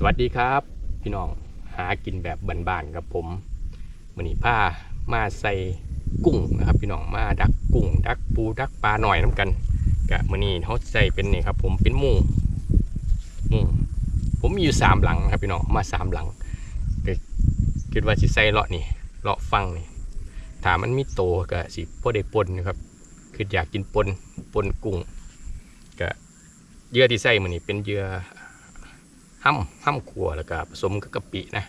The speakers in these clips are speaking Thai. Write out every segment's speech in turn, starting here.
สวัสดีครับ พี่น้องหากินแบบบ้านๆกับผมมือนี้ผ้ามาใส่กุ้งนะครับ พี่น้องมาดักกุ้ง ดักปูดักปลาหน่อยน้ำกันกะมือนี้เขาใส่เป็นนี่ครับ ผมเป็นมุงมุงผมมีอยู่สามหลังครับพี่น้องมาสามหลังก็คิดว่าสิใส่เลาะนี่เลาะฟังนี่ถามมันมีโตก็สิพอได้ปนนะครับคืออยากกินปนปนกุ้งก็เยื่อที่ใส่มือนี้เป็นเยื่อ ห้ำห้ำขัวแล้วก็ผสมกับกะปินะ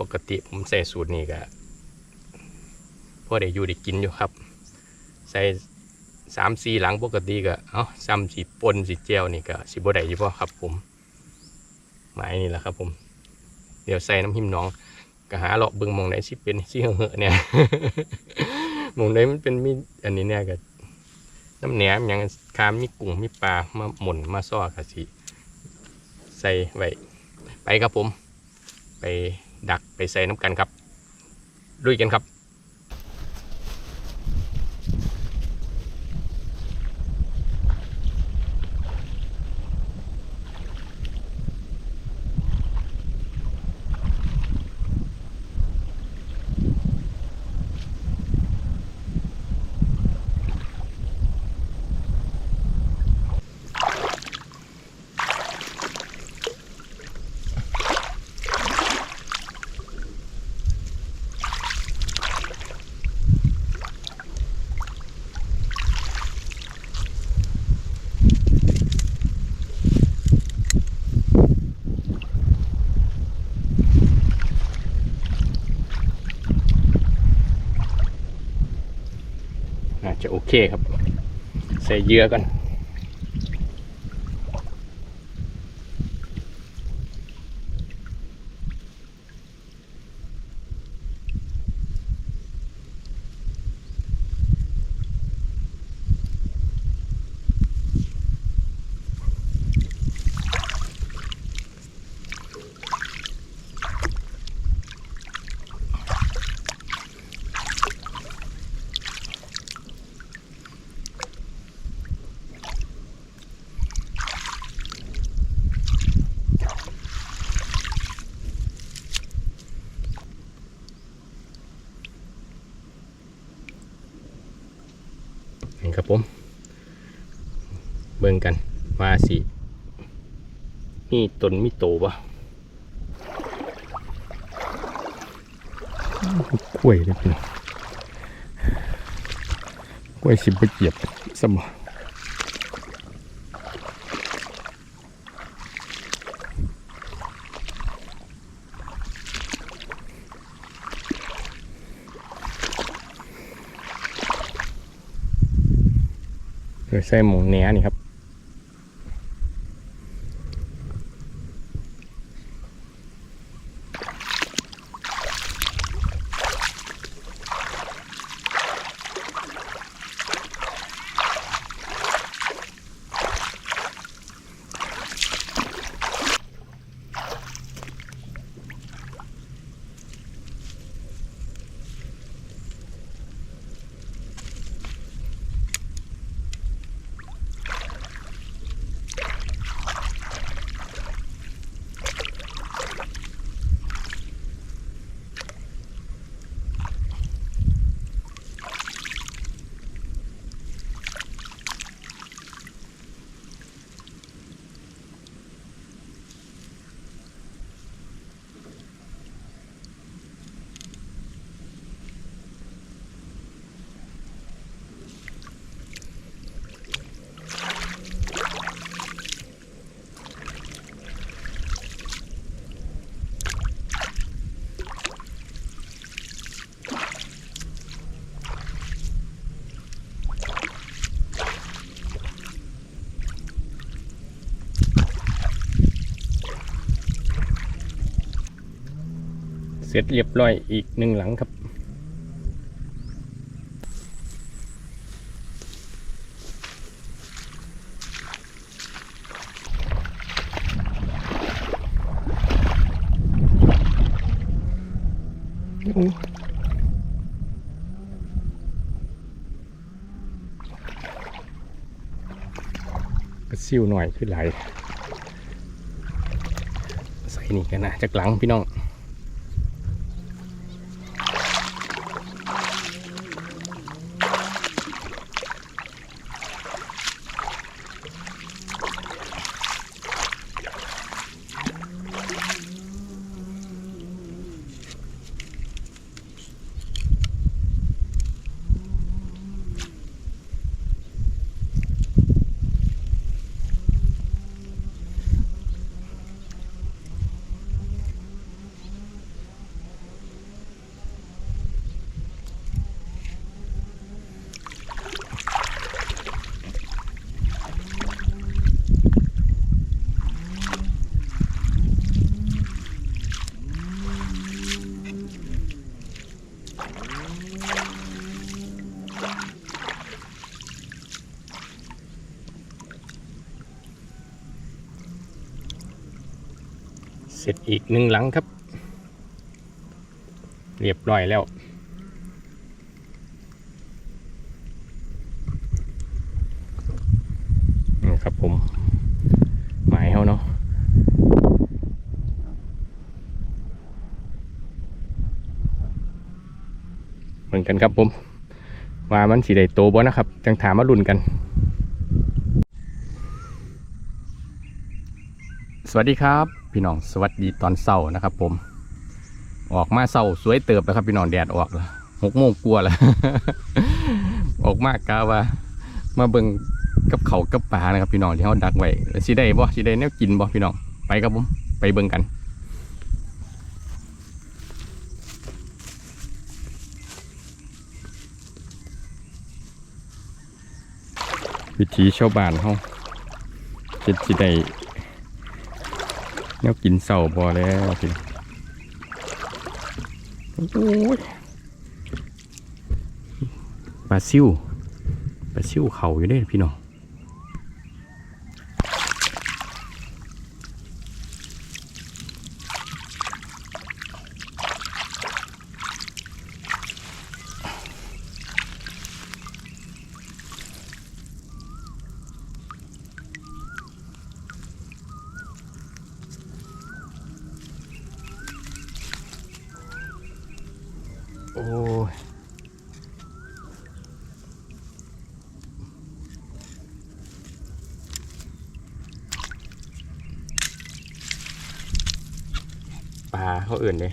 ปกติผมใส่สูตรนี้ก็พอได้อยู่ได้กินอยู่ครับ ใส่สามสี่หลังปกติก็เอ้าซ้ำสีปนสีเจียวนี่ก็สีบได้ยู่พ่ครับผมหมายนี่แหละครับ ผม เดี๋ยวใส่น้ำหิมน้องก็หาเลาะเบิ่งมองไหนสิเป็นสิเหอะเนี่ยมองไหนมันเป็นมีอันนี้เนี่ยก็น้ำแหนมอย่างคามมีกุ้งมีปลามาหม่นมาซ้อกะสิ ใส่ไว้ไปครับผม ไปดักไปใส่น้ำกันครับด้วยกันครับ จะโอเคครับ ใส่เยื่อกัน นี่ครับผม เบิ่งกันว่าสิ มีตนมีโตปะกล้วยเลยพี่น้องกล้วยสิบเกียบสมอโดยใส่หมูเนื้อนี่ครับ ร็จเรียบร้อยอีกหนึ่งหลังครับก็ซิ่วหน่อยขึ้นไหลายใส่นี่กันนะจากหลังพี่น้อง ร็จอีกหนึ่งหลังครับ เรียบร้อยแล้ว นี่ครับผม หมายเขาเนาะเหมือนกันครับผม ว่ามันสีใดโตบ่นะครับ จังถามมาลุ่นกันสวัสดีครับ พี่น้องสวัสดีตอนเช้านะครับ ผม ออกมาเช้าสวยเติบแล้วครับพี่น้องแดดออกแล้วหกโมงกลัวแล้วออกมากกาว่า มาเบิ่งกับเขากับปลานะครับพี่น้องที่เขาดักไว้สิได้บ่สิได้แนวกินบ่พี่น้องไปครับผมไปเบิ่งกันวิถีชาวบ้านเขาจะสิได้ แนวกินเสาบอแล้วพี่โอ้ยปลาซิวปลาซิวเขาอยู่เด้พี่น้อง โอ้ยปลาเขาอื่นเลย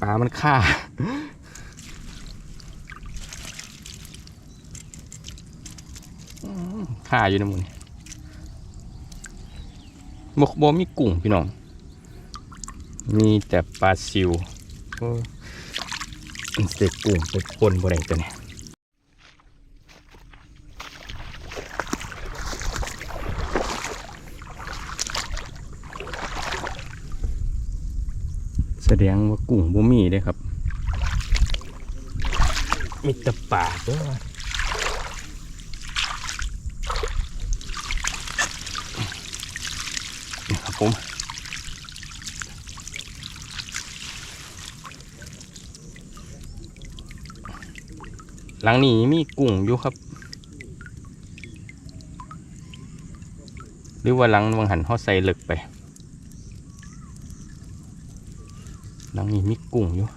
ปลามันฆ่าฆ่าอยู่นะมึงบกบมีกุ้งพี่น้อง มีแต่ปลาซิวโอ้มันเสกกุ้งไปปนบ่ได้ตัวเนี่ยแสดงว่ากุ้งบ่มีเด้ครับ มีแต่ปลาเด้วยนี่ครับผม หลังนี้มีกุ้งอยู่ครับ หรือว่าหลังวังหันเขาใส่เหล็กไป หลังนี้มีกุ้งอยู่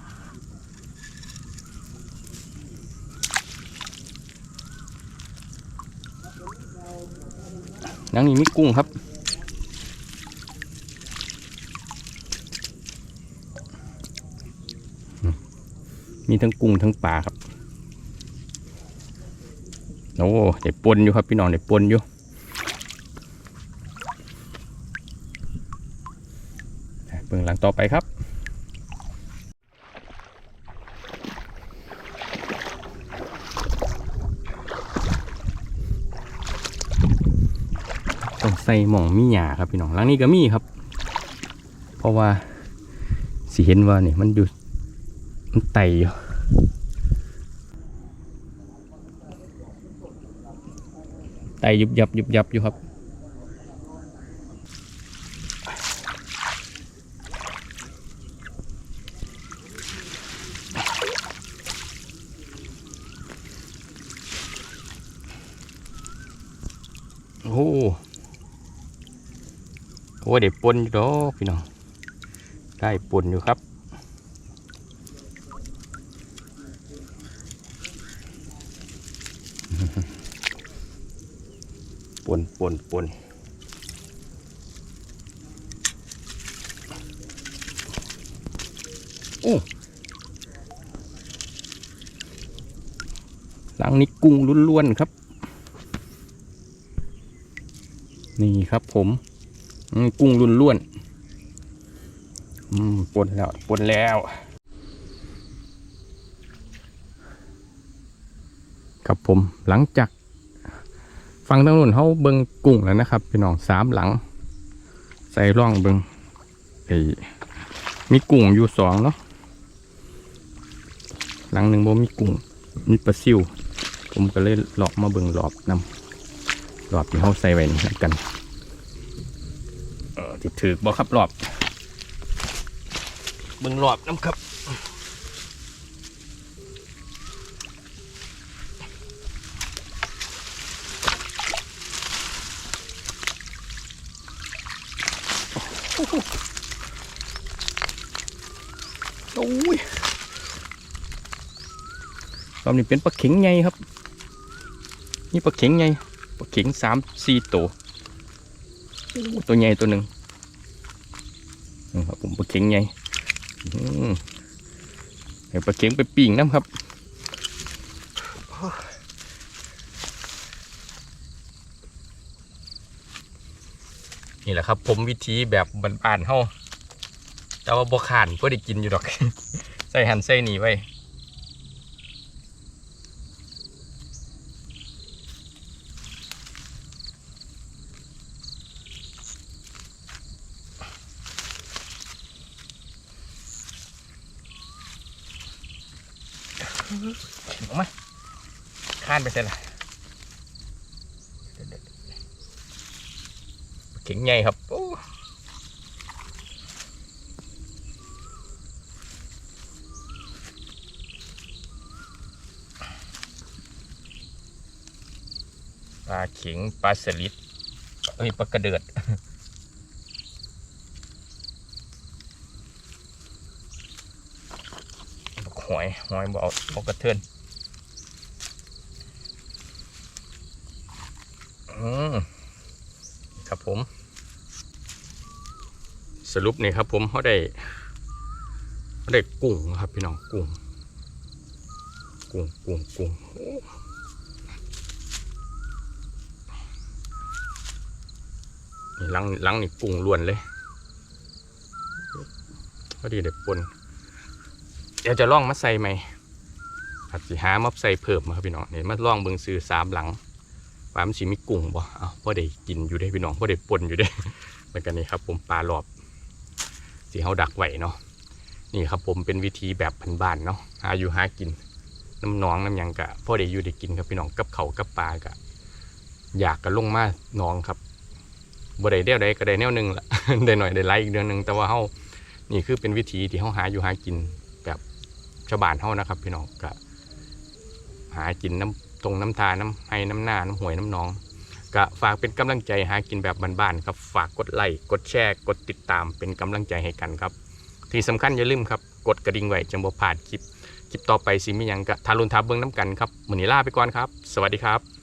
หลังนี้มีกุ้งครับมีทั้งกุ้งทั้งปลาครับ โอ้เดี๋ยวปนอยู่ครับพี่น้องเดี๋ยวปนอยู่เบื้องหลังต่อไปครับต้องใส่หม่องมีหยาครับพี่น้องหลังนี้ก็มีครับ เพราะว่าสิเห็นว่านี่มันอยู่มันไตอยู่ ไตยุบยับยุบยับอยู่ครับ โอ้โหโอ้เด็ปนอยู่ดอกพี่น้อง ได้ปนอยู่ครับ ปนปนโอ้หลังนี้กุ้งล้วนๆครับ นี่ครับผมกุ้งล้วนๆอืมปนแล้วปนแล้วครับผมหลังจาก ฟังทางนู้นเขาเบิงกุ้งแล้วนะครับพี่น้องสามหลัง ใส่ร่องเบิงไอ้มีกุ้งอยู่สองเนาะหลังหนึ่งบ่มีกุ้งมีปลาซิวผมก็เลยหลอกมาเบิงหลอบนำหลอบที่เขาใส่ไว้นี่กันเออถือบ่ครับหลอบเบิงหลอบน้ำครับ โอ้ยรอบนี้เป็นปลาเข็งไงครับ นี่ปลาเข็งไงปลาเข็งสามสี่ตัวตัวใหญ่ตัวหนึ่งนี่ครับผมปลาเข็งไงอืมให้ปลาเข็งไปปิ้งน้ำครับนี่แหละครับ ผมวิธีแบบบ้านๆเฮา แต่ว่าบขานเพื่อได้กินอยู่ดอก ใส่หันใส่หนีไว้ออกมาข้านไปเสร็จละเข็งใหญ่ครับโอ้ ปลา เข็งปลาสลิดเอ้ยปลากระเดิดหอยหอยบเอาบกกระเทือนอืมครับผม สรุปนี่ครับผมเขาได้เขาได้กุ้งครับพี่น้องกุ้งกุ้งกุ้งกุ้งโอ้ นี่ห ลังหลังนี่กุ้งล้วนเลยพอดีเด็กปนเดี๋ยวจะล่องมาใส่ไหมอาจจะหามาใส่เพิ่มครับพี่น้องเนี่ยมาล่องเบิงซื้อสามหลังว่ามันสิมีกุ้งบ่เอาพอได้กินอยู่ได้พี่น้องพ่อได้ปนอยู่ได้เหมือนกันนี่ครับ ผมปลาหลอบสีเฮาดักไหวเนาะนี่ครับผมเป็นวิธีแบบพันบ้านเนาะหาอยู่หากินน้ำหนองน้ำยังกะพ่อได้อยู่ได้กินครับพี่น้องกับเขากับปลากะอยากกะลงมาหนองครับ บ่ได้เดียวใดก็ได้แนวหนึ่งละได้หน่อยได้หลายอีกเดือนหนึ่งแต่ว่าเฮานี่คือเป็นวิธีที่เฮาหาอยู่หากินแบบชาวบ้านเฮานะครับ พี่น้องก็หากินน้ำตรงน้ำทาน้ำให้น้ำหน้าน้ำห้วยน้ำหนองก็ฝากเป็นกำลังใจหากินแบบบ้านๆครับ ฝากกดไลค์กดแชร์กดติดตามเป็นกำลังใจให้กันครับ ที่สำคัญอย่าลืมครับ กดกระดิ่งไว้จังบ่พลาดคลิปคลิปต่อไปสิมียังก็ทารุณทาเบิ่งน้ำกันครับมือนี้ลาไปก่อนครับ สวัสดีครับ